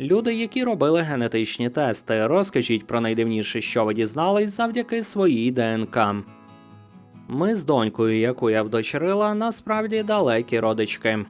Люди, які робили генетичні тести, розкажіть про найдивніше, що ви дізнались завдяки своїй ДНК. Ми з донькою, яку я вдочерила, насправді далекі родички.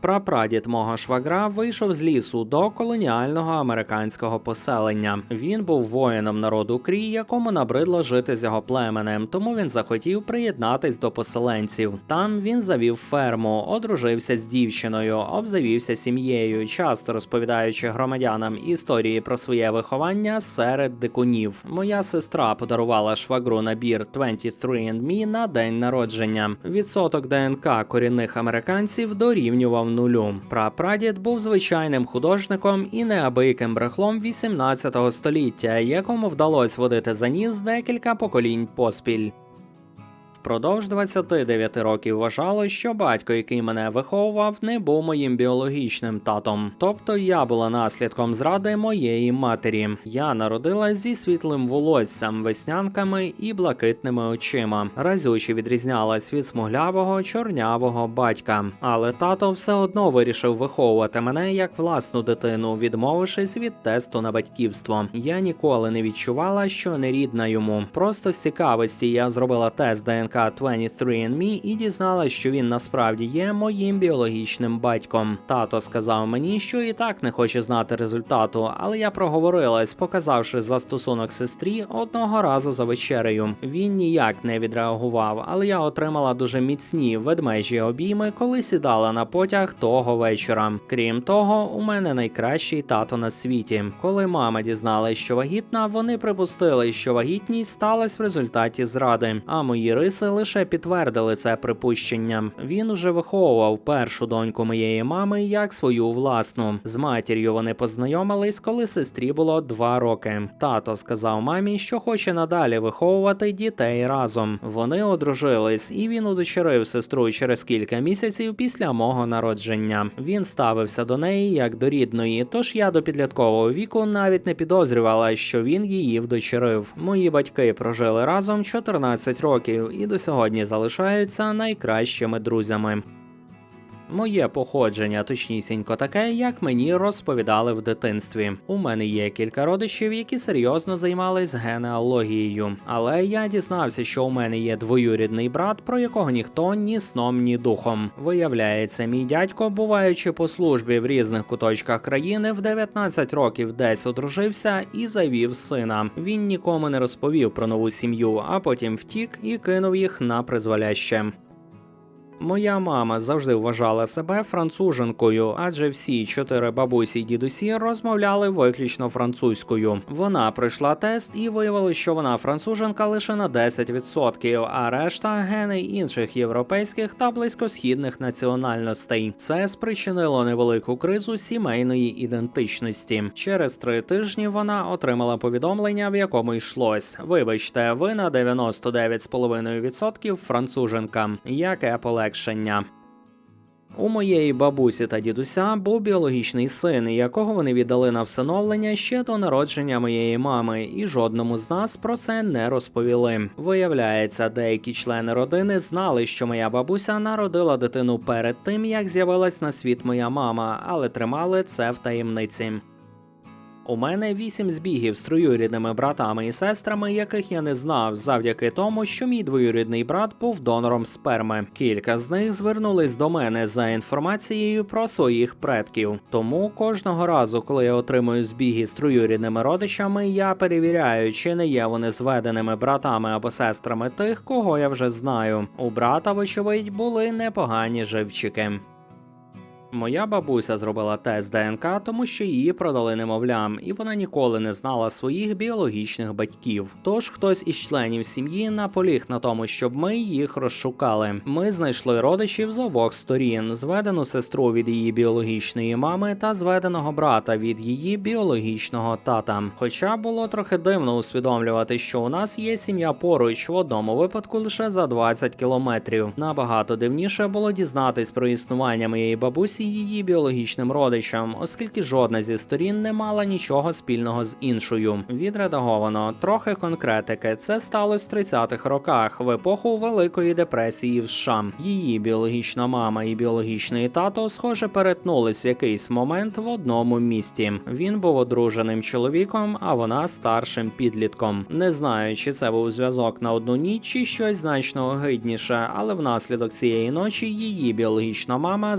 Прапрадід мого швагра вийшов з лісу до колоніального американського поселення. Він був воїном народу Крі, якому набридло жити з його племенем, тому він захотів приєднатись до поселенців. Там він завів ферму, одружився з дівчиною, обзавівся сім'єю, часто розповідаючи громадянам історії про своє виховання серед дикунів. Моя сестра подарувала швагру набір 23andMe на день народження. Відсоток ДНК корінних американців дорівнював нулю. Прапрадід був звичайним художником і неабияким брехлом 18 століття, якому вдалося водити за ніс декілька поколінь поспіль. Впродовж 29 років вважало, що батько, який мене виховував, не був моїм біологічним татом. Тобто я була наслідком зради моєї матері. Я народилась зі світлим волоссям, веснянками і блакитними очима. Разюче відрізнялась від смуглявого чорнявого батька. Але тато все одно вирішив виховувати мене як власну дитину, відмовившись від тесту на батьківство. Я ніколи не відчувала, що не рідна йому. Просто з цікавості я зробила тест ДНК 23andMe і дізналась, що він насправді є моїм біологічним батьком. Тато сказав мені, що і так не хоче знати результату, але я проговорилась, показавши застосунок сестрі одного разу за вечерею. Він ніяк не відреагував, але я отримала дуже міцні ведмежі обійми, коли сідала на потяг того вечора. Крім того, у мене найкращий тато на світі. Коли мама дізналась, що вагітна, вони припустили, що вагітність сталася в результаті зради, а мої риси лише підтвердили це припущення. Він уже виховував першу доньку моєї мами як свою власну. З матір'ю вони познайомились, коли сестрі було два роки. Тато сказав мамі, що хоче надалі виховувати дітей разом. Вони одружились, і він удочерив сестру через кілька місяців після мого народження. Він ставився до неї як до рідної, тож я до підліткового віку навіть не підозрювала, що він її вдочерив. Мої батьки прожили разом 14 років і до сьогодні залишаються найкращими друзями. Моє походження точнісінько таке, як мені розповідали в дитинстві. У мене є кілька родичів, які серйозно займались генеалогією. Але я дізнався, що у мене є двоюрідний брат, про якого ніхто ні сном, ні духом. Виявляється, мій дядько, буваючи по службі в різних куточках країни, в 19 років десь одружився і завів сина. Він нікому не розповів про нову сім'ю, а потім втік і кинув їх на призволяще. Моя мама завжди вважала себе француженкою, адже всі чотири бабусі й дідусі розмовляли виключно французькою. Вона пройшла тест і виявилося, що вона француженка лише на 10%, а решта гени інших європейських та близькосхідних національностей. Це спричинило невелику кризу сімейної ідентичності. Через три тижні вона отримала повідомлення, в якому йшлось: Вибачте, ви на 99,5% француженка. Яке полегшення. У моєї бабусі та дідуся був біологічний син, якого вони віддали на всиновлення ще до народження моєї мами, і жодному з нас про це не розповіли. Виявляється, деякі члени родини знали, що моя бабуся народила дитину перед тим, як з'явилась на світ моя мама, але тримали це в таємниці. У мене вісім збігів з троюрідними братами і сестрами, яких я не знав, завдяки тому, що мій двоюрідний брат був донором сперми. Кілька з них звернулись до мене за інформацією про своїх предків. Тому кожного разу, коли я отримую збіги з троюрідними родичами, я перевіряю, чи не є вони зведеними братами або сестрами тих, кого я вже знаю. У брата, вочевидь, були непогані живчики. Моя бабуся зробила тест ДНК, тому що її продали немовлям, і вона ніколи не знала своїх біологічних батьків. Тож хтось із членів сім'ї наполіг на тому, щоб ми їх розшукали. Ми знайшли родичів з обох сторін: зведену сестру від її біологічної мами та зведеного брата від її біологічного тата. Хоча було трохи дивно усвідомлювати, що у нас є сім'я поруч в одному випадку лише за 20 кілометрів. Набагато дивніше було дізнатись про існування моєї бабусі її біологічним родичам, оскільки жодна зі сторін не мала нічого спільного з іншою. Відредаговано трохи конкретики. Це сталося в 30-х роках в епоху Великої депресії в США. Її біологічна мама і біологічний тато, схоже, перетнулись в якийсь момент в одному місті. Він був одруженим чоловіком, а вона старшим підлітком. Не знаю, чи це був зв'язок на одну ніч, чи щось значно огидніше, але внаслідок цієї ночі її біологічна мама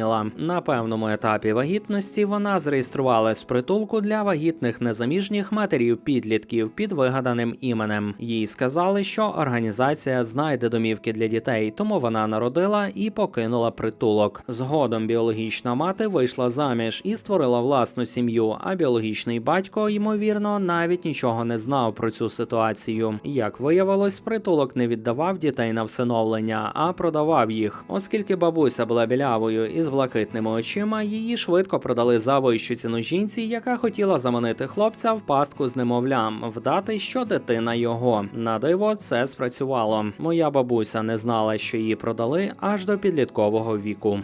завагітніла. На певному етапі вагітності вона зареєструвалась в притулку для вагітних незаміжніх матерів підлітків під вигаданим іменем. Їй сказали, що організація знайде домівки для дітей, тому вона народила і покинула притулок. Згодом біологічна мати вийшла заміж і створила власну сім'ю. А біологічний батько, ймовірно, навіть нічого не знав про цю ситуацію. Як виявилось, притулок не віддавав дітей на всиновлення, а продавав їх. Оскільки бабуся була білявою і з блакитними очима, її швидко продали за вищу ціну жінці, яка хотіла заманити хлопця в пастку з немовлям, вдати, що дитина його. На диво це спрацювало. Моя бабуся не знала, що її продали аж до підліткового віку.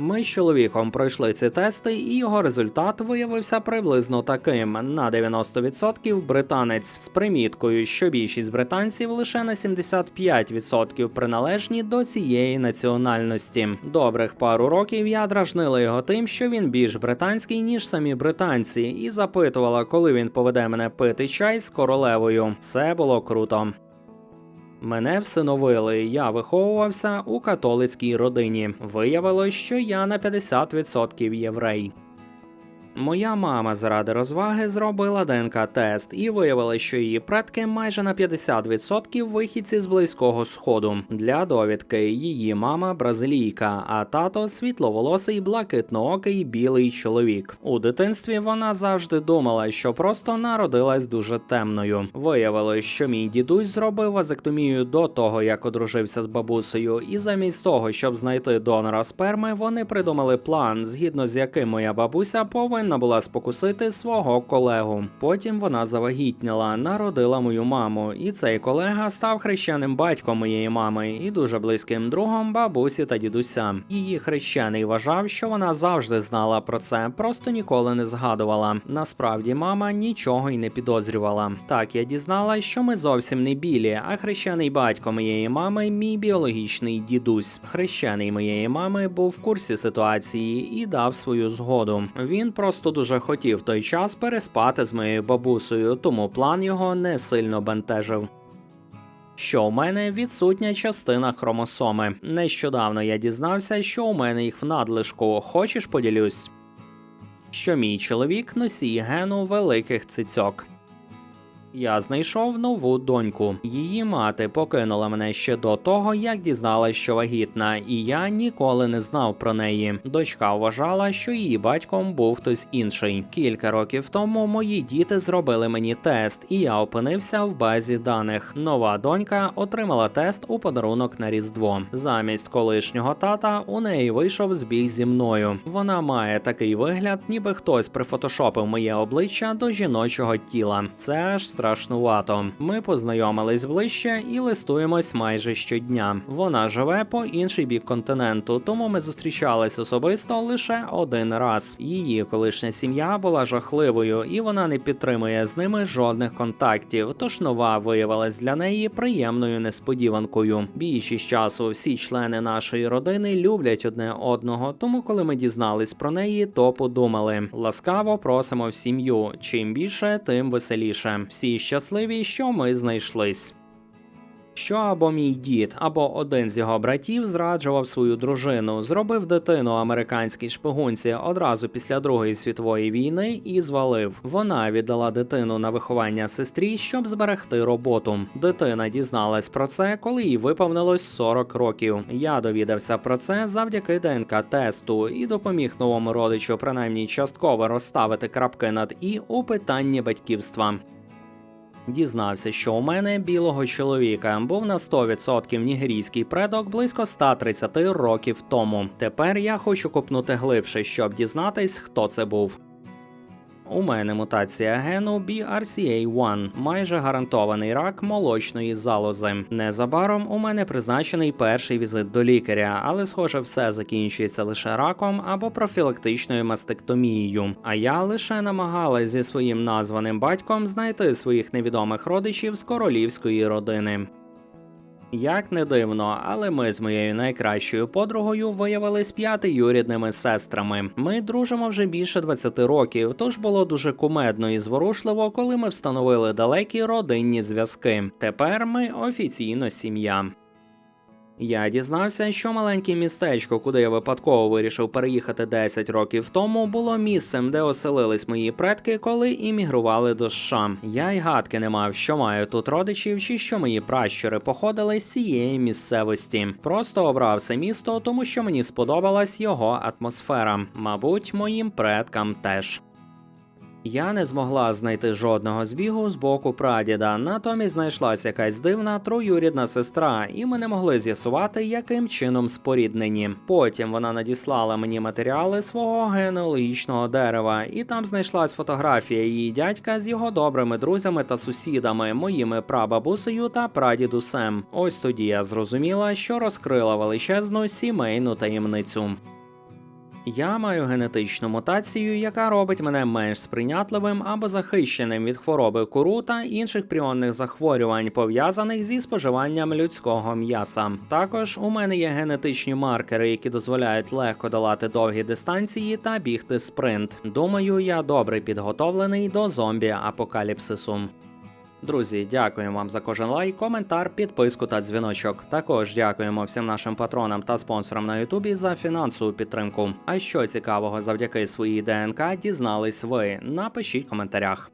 Ми з чоловіком пройшли ці тести, і його результат виявився приблизно таким: на 90% британець з приміткою, що більшість британців лише на 75% приналежні до цієї національності. Добрих пару років я дражнила його тим, що він більш британський ніж самі британці, і запитувала, коли він поведе мене пити чай з королевою. Це було круто. Мене всиновили. Я виховувався у католицькій родині. Виявилось, що я на 50% єврей. Моя мама заради розваги зробила ДНК-тест і виявила, що її предки майже на 50% вихідці з близького сходу. Для довідки її мама бразилійка, а тато світловолосий, блакитноокий білий чоловік. У дитинстві вона завжди думала, що просто народилась дуже темною. Виявилось, що мій дідусь зробив вазектомію до того, як одружився з бабусею, і замість того, щоб знайти донора сперми, вони придумали план, згідно з яким моя бабуся повинна була спокусити свого колегу. Потім вона завагітніла, народила мою маму, і цей колега став хрещеним батьком моєї мами і дуже близьким другом бабусі та дідуся. Її хрещений вважав, що вона завжди знала про це, просто ніколи не згадувала. Насправді, мама нічого й не підозрювала. Так я дізналась, що ми зовсім не білі, а хрещений батько моєї мами мій біологічний дідусь. Хрещений моєї мами був в курсі ситуації і дав свою згоду. Він просто дуже хотів той час переспати з моєю бабусею, тому план його не сильно бентежив. Що у мене відсутня частина хромосоми. Нещодавно я дізнався, що у мене їх в надлишку. Хочеш поділюсь? Що мій чоловік носій гену великих цицьок. Я знайшов нову доньку. Її мати покинула мене ще до того, як дізналась, що вагітна, і я ніколи не знав про неї. Дочка вважала, що її батьком був хтось інший. Кілька років тому мої діти зробили мені тест, і я опинився в базі даних. Нова донька отримала тест у подарунок на різдво. Замість колишнього тата у неї вийшов збіг зі мною. Вона має такий вигляд, ніби хтось прифотошопив моє обличчя до жіночого тіла. Це аж страшнувато. Ми познайомились ближче і листуємось майже щодня. Вона живе по інший бік континенту, тому ми зустрічались особисто лише один раз. Її колишня сім'я була жахливою, і вона не підтримує з ними жодних контактів. Тож нова виявилась для неї приємною несподіванкою. Більшість часу всі члени нашої родини люблять одне одного. Тому, коли ми дізнались про неї, то подумали: ласкаво просимо в сім'ю. Чим більше, тим веселіше. Всі щасливі, що ми знайшлись. Що або мій дід, або один з його братів зраджував свою дружину, зробив дитину американській шпигунці одразу після Другої світової війни і звалив. Вона віддала дитину на виховання сестрі, щоб зберегти роботу. Дитина дізналась про це, коли їй виповнилось 40 років. Я довідався про це завдяки ДНК тесту і допоміг новому родичу принаймні частково розставити крапки над і у питанні батьківства. Дізнався, що у мене білого чоловіка був на 100% нігерійський предок близько 130 років тому. Тепер я хочу копнути глибше, щоб дізнатись, хто це був. У мене мутація гену BRCA1, майже гарантований рак молочної залози. Незабаром у мене призначений перший візит до лікаря, але схоже, все закінчується лише раком або профілактичною мастектомією. А я лише намагалась зі своїм названим батьком знайти своїх невідомих родичів з королівської родини. Як не дивно, але ми з моєю найкращою подругою виявились п'ятиюрідними сестрами. Ми дружимо вже більше 20 років, тож було дуже кумедно і зворушливо, коли ми встановили далекі родинні зв'язки. Тепер ми офіційно сім'я. Я дізнався, що маленьке містечко, куди я випадково вирішив переїхати 10 років тому, було місцем, де оселились мої предки, коли іммігрували до США. Я й гадки не мав, що маю тут родичів, чи що мої пращури походили з цієї місцевості. Просто обрав це місто, тому що мені сподобалась його атмосфера. Мабуть, моїм предкам теж. Я не змогла знайти жодного збігу з боку прадіда, натомість знайшлась якась дивна троюрідна сестра, і ми не могли з'ясувати, яким чином споріднені. Потім вона надіслала мені матеріали свого генеалогічного дерева, і там знайшлась фотографія її дядька з його добрими друзями та сусідами, моїми прабабусею та прадідусем. Ось тоді я зрозуміла, що розкрила величезну сімейну таємницю. Я маю генетичну мутацію, яка робить мене менш сприйнятливим або захищеним від хвороби куру та інших пріонних захворювань, пов'язаних зі споживанням людського м'яса. Також у мене є генетичні маркери, які дозволяють легко долати довгі дистанції та бігти спринт. Думаю, я добре підготовлений до зомбі апокаліпсису. Друзі, дякуємо вам за кожен лайк, коментар, підписку та дзвіночок. Також дякуємо всім нашим патронам та спонсорам на Ютубі за фінансову підтримку. А що цікавого завдяки своїй ДНК дізнались ви? Напишіть в коментарях.